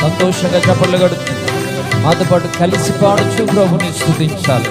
సంతోషంగా చప్పట్లు కడుతుంది మాతో పాటు కలిసి పాడుచు ప్రభుని స్థుతించాలి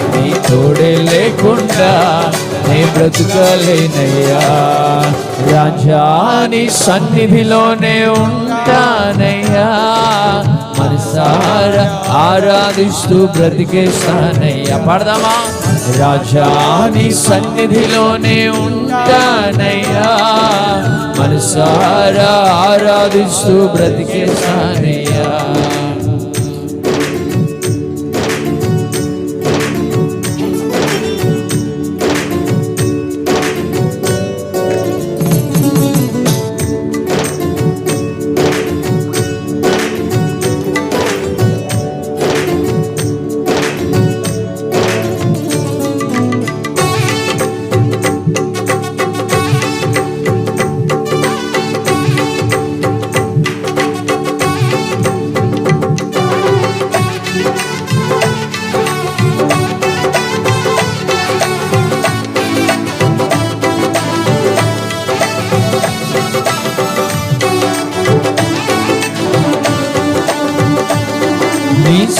నీ తోడే లేకుండా నే బ్రతుకలేనయ్యా. రాజాని సన్నిధిలోనే ఉంటానయ్యా. మనసారా ఆరాధిస్తూ బ్రతికేస్తానయ్యా. పడదామా? రాజాని సన్నిధిలోనే ఉంటానయ్యా. మనసారా ఆరాధిస్తూ బ్రతికేస్తానయ్యా.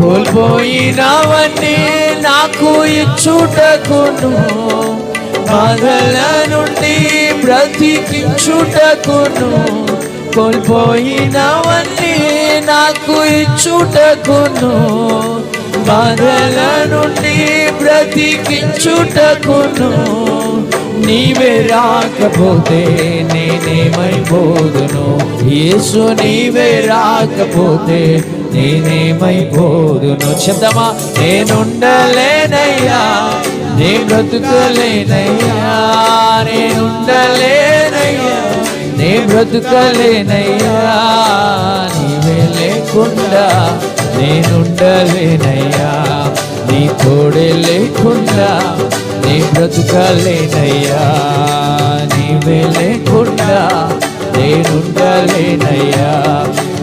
కోల్పోయినవన్నీ నాకు ఇచ్చుటకును. బాధల నుండి బ్రతికించుటకును. కోల్పోయినవన్నీ నాకు ఇచ్చుటకును. బాధల నుండి బ్రతికించుటకును. నీవే రాకపోతే నేనేమైపోదును. యేసు నీవే రాకపోతే నేనేమైపోదును చెప్దామా నేనుండలేనయ్యా. నే బ్రతుకలేనయ్యా. నేనుండలేనయ్యా. నే బ్రతుకలేనయ్యా. నీవే లేకుండా నేనుండలేనయ్యా. నీ తోడే లేకుండా నీ బ్రతుకలేనయ్యా. నీవే లేకుండా నేనుండలేనయ్యా.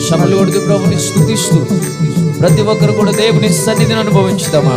శ్రమలు కొడుతూ ప్రభుని స్థుతిస్తూ ప్రతి ఒక్కరు కూడా దేవుని సన్నిధిని అనుభవించుదామా?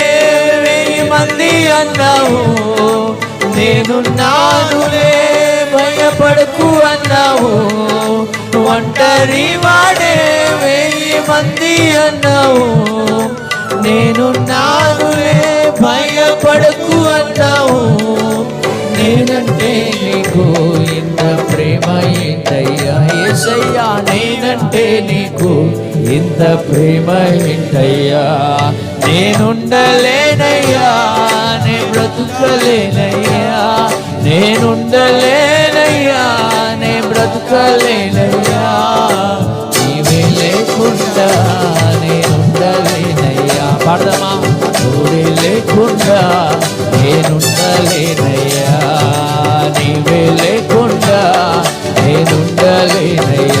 అన్నావు. నేను నానులే భయపడకు అన్నావు. ఒంటరి వాడే వెయ్యి మంది అన్నావు. నేను నానులే భయపడకు అన్నావు. నేనంటే నీకు ఇంత ప్రేమ ఏంటయ్యా ఏసయ్యా. నేనంటే నీకు ఇంత ప్రేమ ఏంటయ్యా నేనుండలేనయ్యా. బ్రతుకలేనయ్యా నేనుండలేనయ్యా నే బ్రతుకలేనయ్యా. నీవే లేకుండా నేనుండలేనయ్యా. పాడదామా నువ్వే లేకుండా నేనుండలేనయ్యా. నీవే లేకుండా నేనుండలేనయ్యా.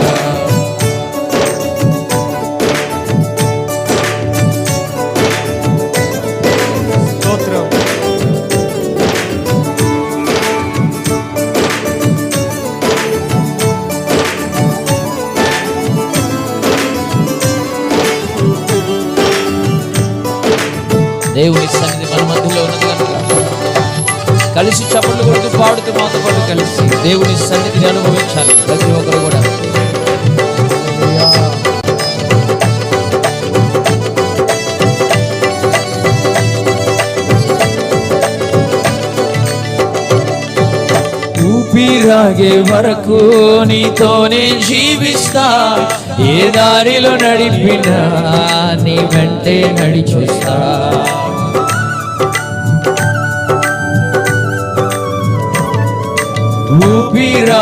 దేవుని సన్నిధి మన మధ్యలో ఉన్నది కనుక. కలిసి చప్పట్లు కొడుతూ పాడుతూ మాతో పాటు కలిసి దేవుని సన్నిధిని అనుభవించాలి. ప్రతి ఒక్కరు కూడా. ఊపిరాగే వరకు నీతోనే జీవిస్తా. ఏ దారిలో నడిపినా నీ వెంటే నడిచొస్తా.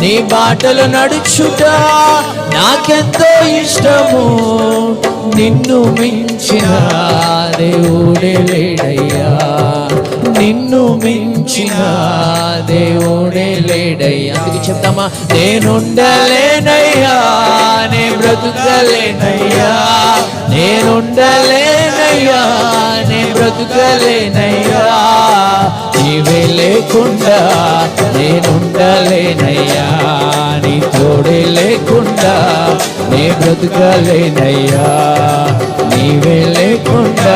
నీ బాటలు నడుచుట నాకెంతో ఇష్టము. నిన్ను మించిన దేవుడే లేడయ్యా. నిన్ను మించిన దేవుడే లేడయ్యా. అందుకు చెప్తామా? నేనుండలేనయ్యా నే బ్రతుకలేనయ్యా నేనుండలేనయ్యా నే బ్రతుకలేనయ్యా నీవే లేకుండా నేనుండలేనయ్యా నీ తోడే లేకుండా నే బ్రతుకలేనయ్యా నీవే లేకుండా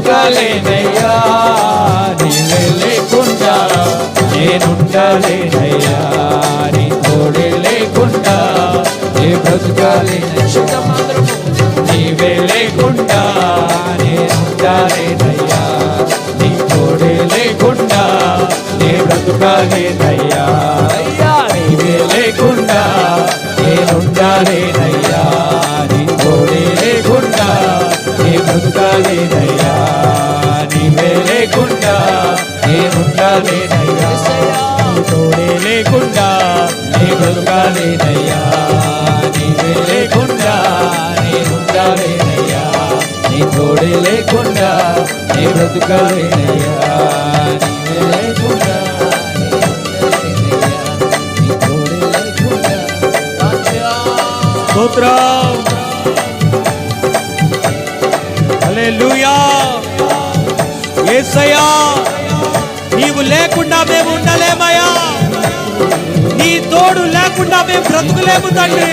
నేనుండలేనయ్యా నీవే లేకుండా నేనుండలేనయ్యా నీ తోడే లేకుండా నే బ్రతకాలేనయ్యా. నీవే లేకుండా నేనుండలేనయ్యా నీ తోడే లేకుండా నే బ్రతకాలేనయ్యా. నీవే లేకుండా నీ బ్రతుకాలేనయ్యా నీవే లేకుండా స్తోత్రం. హల్లెలూయా. యేసయ్యా నీవు లేకుండా మేము ఉండలేమయ్యా. నీ తోడు లేకుండా మేము బ్రతుకులేము తండ్రి.